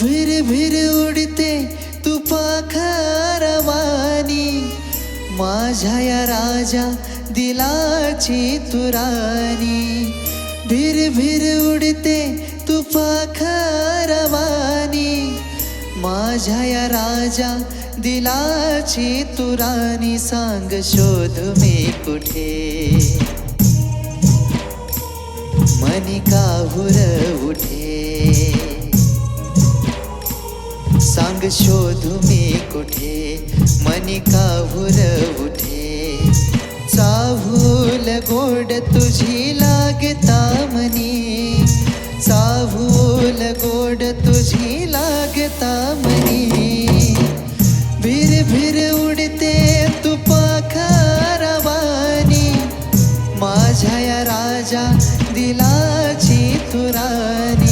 भिर भिर उडते तू पाखरवानी माझ्या या राजा दिलाची तुरानी. भिर भिर उडते तू माझ्या या राजा दिलाची तुरानी सांग शोध मी कुठे? मनिका हुर उठे. सांग शोध मी कुठे? मनिका हुर उठे. चाहूल गोड तुझी लागता मनी चाहूल गोड तुझी लागता मनी भिर भिर उडते तू पाखारवानी माझ्या या राजा दिलाची तुरानी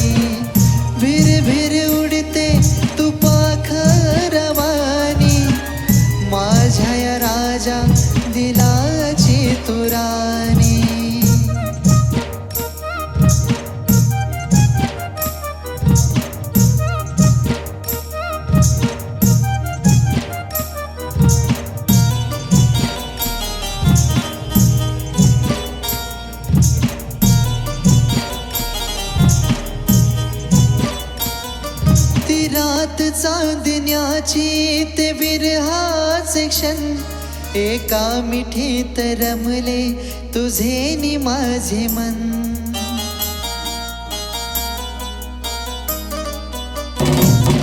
चांदण्याची ते विरहाचे क्षण. एका मिठीत रमले तुझे नि माझे मन.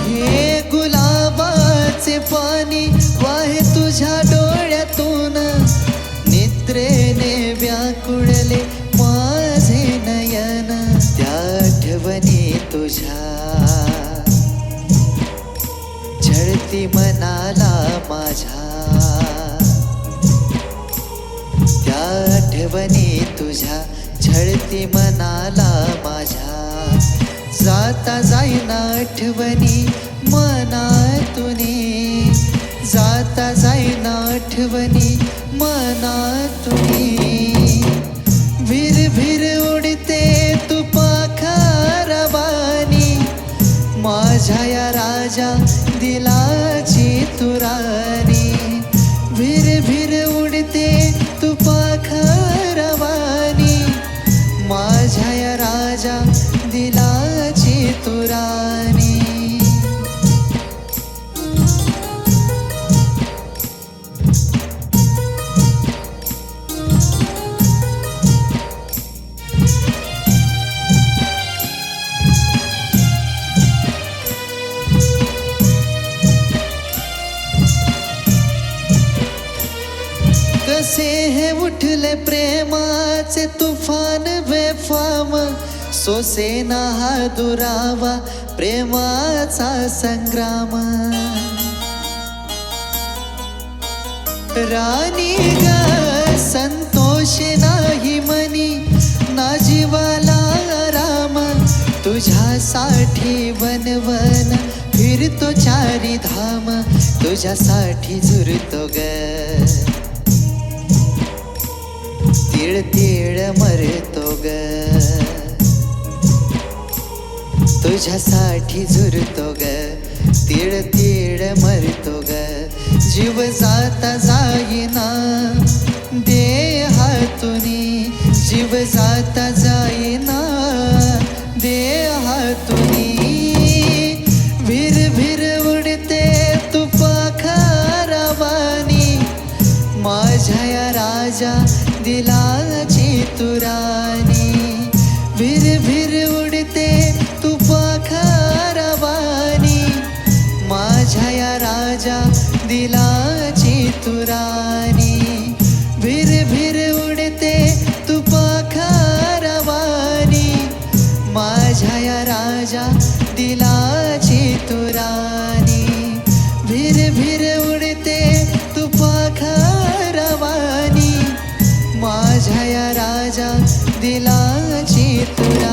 हे गुलाबाचे पाणी वाहे तुझ्या डोळ्यातून. ती मनाला माझ्या. त्या आठवणी तुझ्या झळती मनाला माझ्या. जाता जाईना आठवणी मनातून. जाता जाईना आठवणी मनातून. भिर भिर माझ्या या राजा दिलाची तुरारी भिर भिर उडते तू हे प्रेमाचे तुफान बेफाम. सोसेना हा दुरावा प्रेमाचा संग्राम. राणी ग संतोष नाही मनी ना जीवाला राम. तुझ्यासाठी वनवन फिरतो चारी धाम. तुझ्यासाठी झुरतो ग. तिळ तीळ मरतो ग. तुझ्यासाठी झुरतो ग. तिळ तिळ मरतो ग. जीव जाता जाईना देहातून जीव जाता जाईना देहातून राजा दिलाची तुरानी. भिर भिर उडते तू पाखरवानी माझ्या या राजा दिलाची तुरानी. राजा दिलाची तुला